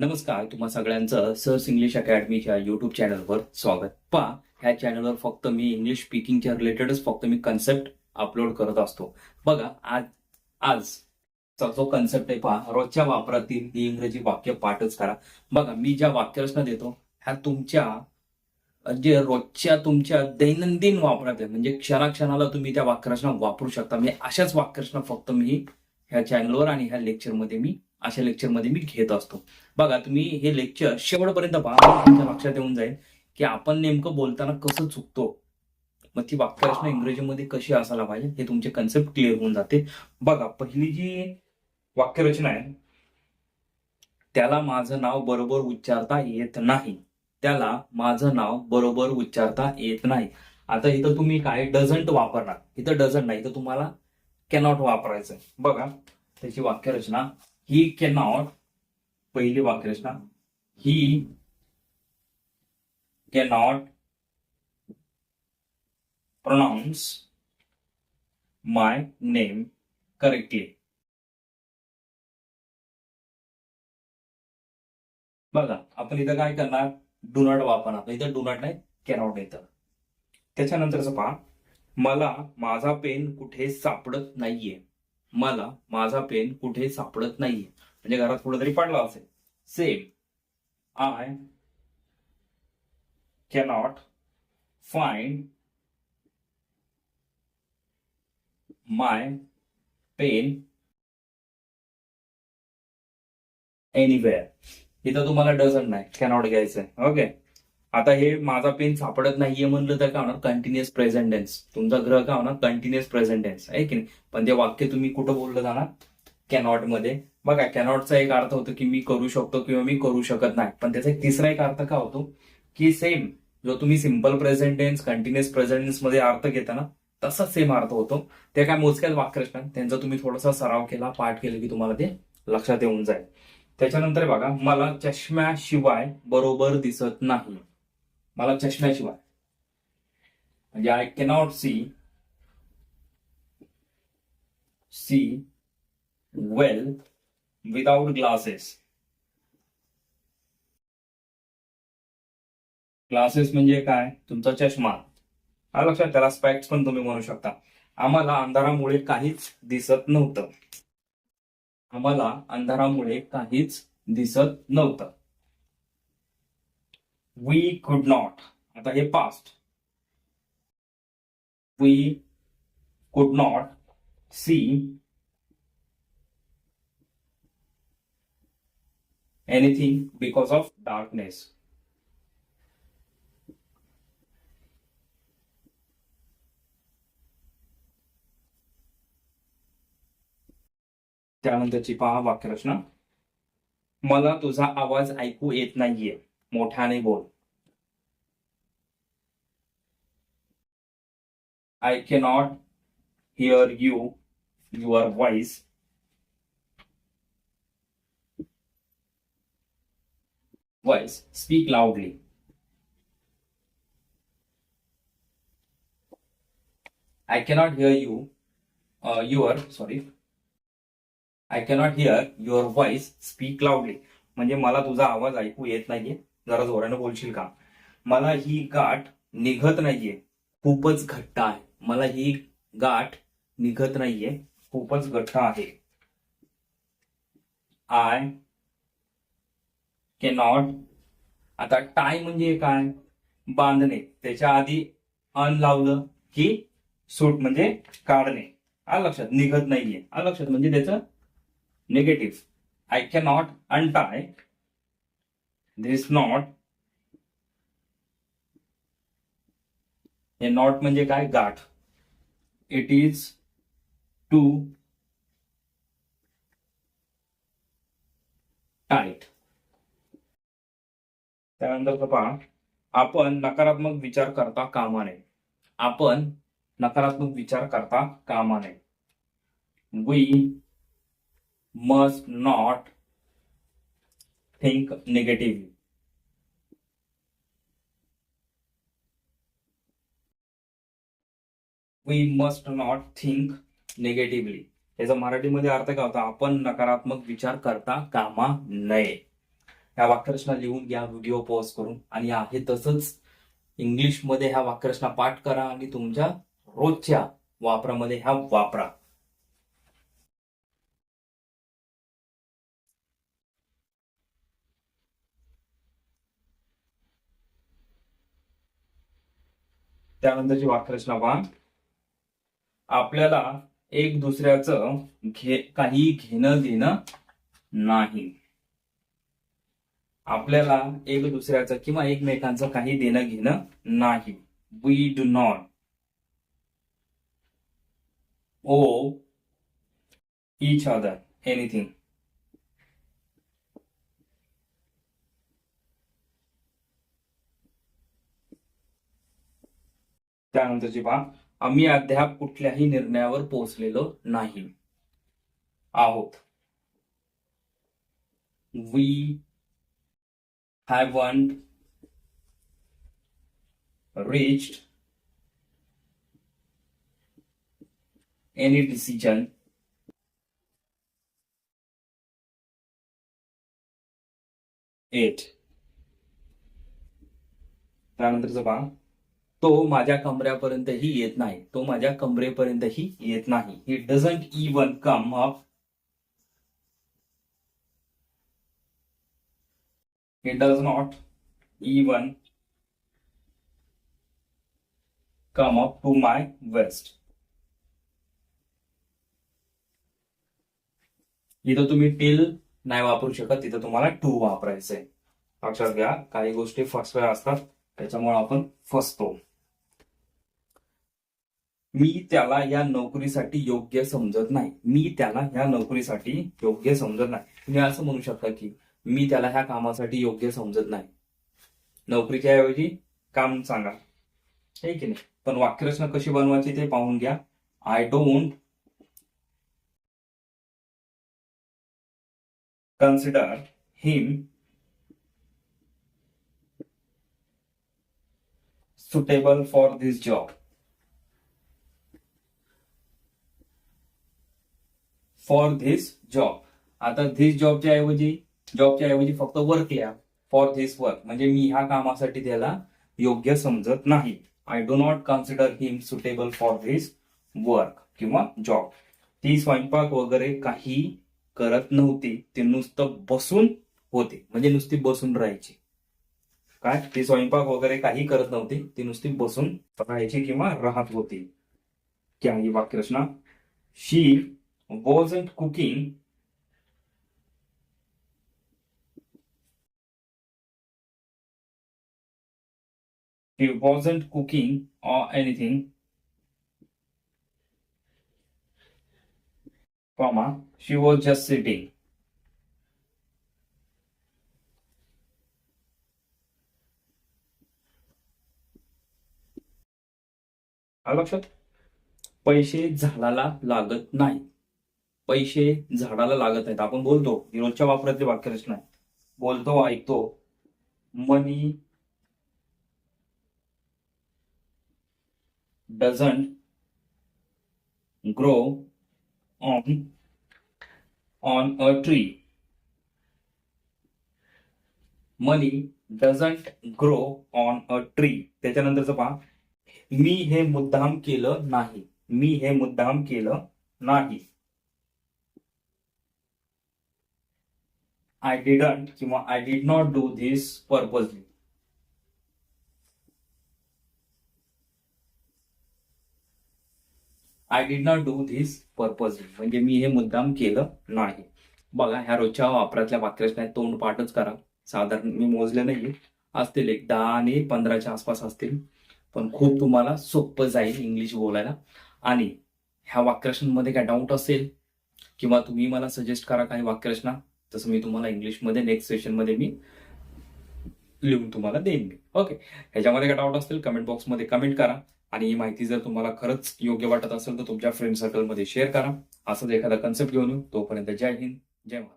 नमस्कार तुम्हा सगळ्यांचं सर्स इंग्लिश अकॅडमीच्या युट्यूब चॅनलवर स्वागत. पहा ह्या चॅनलवर फक्त मी इंग्लिश स्पीकिंगच्या रिलेटेडच फक्त मी कन्सेप्ट अपलोड करत असतो. बघा आज आज चा जो कन्सेप्ट आहे पहा रोजच्या वापरातील ही इंग्रजी वाक्य पाठच करा. बघा मी ज्या वाक्यरचना देतो ह्या तुमच्या जे रोजच्या तुमच्या दैनंदिन वापरात आहे म्हणजे क्षणाक्षणाला तुम्ही त्या वाक्यरचना वापरू शकता. म्हणजे अशाच वाक्यरचना फक्त मी ह्या चॅनलवर आणि ह्या लेक्चरमध्ये मी अशा लेक्चरमध्ये मी घेत असतो. बघा तुम्ही हे लेक्चर शेवटपर्यंत पहा तुमच्या लक्षात येऊन जाईल की आपण नेमकं बोलताना कसं चुकतो. मग ती वाक्यरचना इंग्रजीमध्ये कशी असायला पाहिजे हे तुमचे कन्सेप्ट क्लिअर होऊन जाते. बघा पहिली जी वाक्यरचना आहे त्याला माझं नाव बरोबर उच्चारता येत नाही. त्याला माझं नाव बरोबर उच्चारता येत नाही. आता इथं तुम्ही काय डझंट वापरणार? इथं डझंट नाही इथं तुम्हाला कॅनॉट वापरायचं बघा त्याची वाक्यरचना ही कॅनॉट पहिली वाक्यरचना ही cannot pronounce my name correctly बघा आपण इथं काय करणार? डुनट वापरणार. इथं डुनट नाही कॅनॉट येतं त्याच्यानंतरच पहा. मला माझा पेन कुठे सापडत नाहीये. मला माझा पेन कुठे सापडत नाहीये. म्हणजे घरात कुठेतरी पडला असेल. Same I cannot find my pen anywhere इथं तुम्हाला डझन नाही. कॅनॉट घ्यायचंय. ओके आता हे माझा पेन सापडत नाहीये म्हणलं तर काय होणार? कंटिन्युअस प्रेझेंट टेन्स तुमचा ग्रह काय होणार? कंटिन्युअस प्रेझेंट टेन्स आहे की नाही? पण ते वाक्य तुम्ही कुठं बोललं जाणार? कॅनॉटमध्ये. बघा कॅनॉटचा एक अर्थ होतो की मी करू शकतो किंवा मी करू शकत नाही. पण त्याचा एक तिसरा एक अर्थ का होतो? की सेम जो तुम्ही simple present tense continuous present टेन्समध्ये अर्थ घेता ना तसाच सेम अर्थ होतो. ते काय मोजक्यात वाक्यरचना? त्यांचा तुम्ही थोडासा सराव केला पाठ केला की तुम्हाला ते लक्षात येऊन जाईल. त्याच्यानंतर बघा मला चष्म्याशिवाय बरोबर दिसत नाही. मला चष्म्याशिवाय. म्हणजे I cannot see see well without glasses glasses म्हणजे काय? तुमचा चष्मा. हा लक्षात त्याला स्पॅक्स पण तुम्ही म्हणू शकता. आम्हाला अंधारामुळे काहीच दिसत नव्हतं. आम्हाला अंधारामुळे काहीच दिसत नव्हतं. वी कुड नॉट आता हे past we could not see anything because of darkness त्यानंतरची पहा वाक्यरचना. मला तुझा आवाज ऐकू येत नाहीये. मोठ्याने बोल. I cannot hear you your voice voice speak loudly I cannot hear you your sorry I cannot hear your voice speak loudly म्हणजे मला तुझा आवाज ऐकू येत नाहीये. जरा जोरानं बोलशील का? मला ही गाठ निघत नाहीये. खूपच घट्ट आहे. मला ही गाठ निघत नाहीये. खूपच घट्ट आहे. आय कॅनॉट आता टाय म्हणजे काय? बांधणे. त्याच्या आधी अन लावलं की सूट म्हणजे काढणे. आ लक्षात. निघत नाहीये. आ लक्षात म्हणजे त्याचं negative. I नॉट अनटाय हे नॉट म्हणजे काय? गाठ इट इज़ टू पहा, आपण नकारात्मक विचार करता कामा आपण नकारात्मक विचार करता कामा we must not think negatively. We must not think negatively. याचा मराठीमध्ये अर्थ काय होता आपण नकारात्मक विचार करता कामा नये ह्या वाक्यरचना लिहून घ्या व्हिडिओ पॉज करून आणि आहे तसंच इंग्लिशमध्ये ह्या वाक्यरचना पाठ करा आणि तुमच्या रोजच्या वापरामध्ये ह्या वापरा त्यानंतरची वाक्यरचना पहा आपल्याला एक दुसऱ्याचं घे काही घेणं देणं नाही. आपल्याला एक दुसऱ्याचं किंवा एकमेकांचं काही देणं घेणं नाही. We do not owe each other anything त्यानंतरची पहा आम्ही अद्याप कुठल्याही निर्णयावर पोहोचलेलो नाही. आहोत. We haven't reached any decision. Yet त्यानंतरचं पहा तो माझ्या कमऱ्यापर्यंतही येत नाही. तो माझ्या कमरेपर्यंतही येत नाही. It doesn't even come up he does not even come up to my waist. इथं तुम्ही टिल नाही वापरू शकत. तिथं तुम्हाला टू वापरायचंय. लक्षात घ्या काही गोष्टी फसव्या असतात. त्याच्यामुळे आपण फसतो. मी त्याला या नोकरीसाठी योग्य समजत नाही. मी त्याला या नोकरीसाठी योग्य समजत नाही. तुम्ही असं म्हणू शकता की मी त्याला ह्या कामासाठी योग्य समजत नाही. नोकरीच्या ऐवजी काम सांगा. हे की नाही? पण वाक्यरचना कशी बनवायची ते पाहून घ्या. I don't consider him suitable for this job for this job आता धिस जॉबच्या ऐवजी जॉबच्या ऐवजी फक्त वर्क लिहा फॉर धिस वर्क म्हणजे मी ह्या कामासाठी त्याला योग्य समजत नाही. I do not consider him suitable for this work किंवा जॉब ती स्वयंपाक वगैरे काही करत नव्हती. ते नुसतं बसून होते. म्हणजे नुसती बसून राहायची. काय? ती स्वयंपाक वगैरे काही करत नव्हती. ती नुसती बसून राहायची किंवा राहत होती. क्या ही वाक्यरचना. शी wasn't cooking he wasn't cooking or anything, comma, she was just sitting. लक्षात पैसे झाडाला लागत नाही पैसे झाडाला लागत नाहीत. आपण बोलतो ही रोजच्या वापरातली वाक्यरचना आहे बोलतो ऐकतो. Money doesn't grow on on a tree money doesn't grow on a tree त्याच्यानंतरचं पहा. मी हे मुद्दाम केलं नाही. मी हे मुद्दाम केलं नाही. आय डिडंट किंवा I did not do this purposely I did not do this purposely म्हणजे मी हे मुद्दाम केलं नाही. बघा ह्या रोजच्या वापरातल्या वाक्यरचना तोंड पाठच करा. साधारण मी मोजले नाही असतील एक दहा आणि पंधराच्या आसपास असतील. पण खूप तुम्हाला सोपं जाईल इंग्लिश बोलायला. आणि ह्या वाक्यरचनांमध्ये काय डाऊट असेल? किंवा तुम्ही मला सजेस्ट करा काही वाक्यरचना? तसं मी तुम्हाला इंग्लिशमध्ये नेक्स्ट सेशनमध्ये मी लिहून तुम्हाला देईन मी. ओके ह्याच्यामध्ये काय डाऊट असतील कमेंट बॉक्समध्ये कमेंट करा. आणि ही माहिती जर तुम्हाला खरंच योग्य वाटत असेल तर तुमच्या फ्रेंड सर्कलमध्ये शेअर करा. असंच एखादा कन्सेप्ट घेऊन येऊ. तोपर्यंत जय हिंद जय महाराज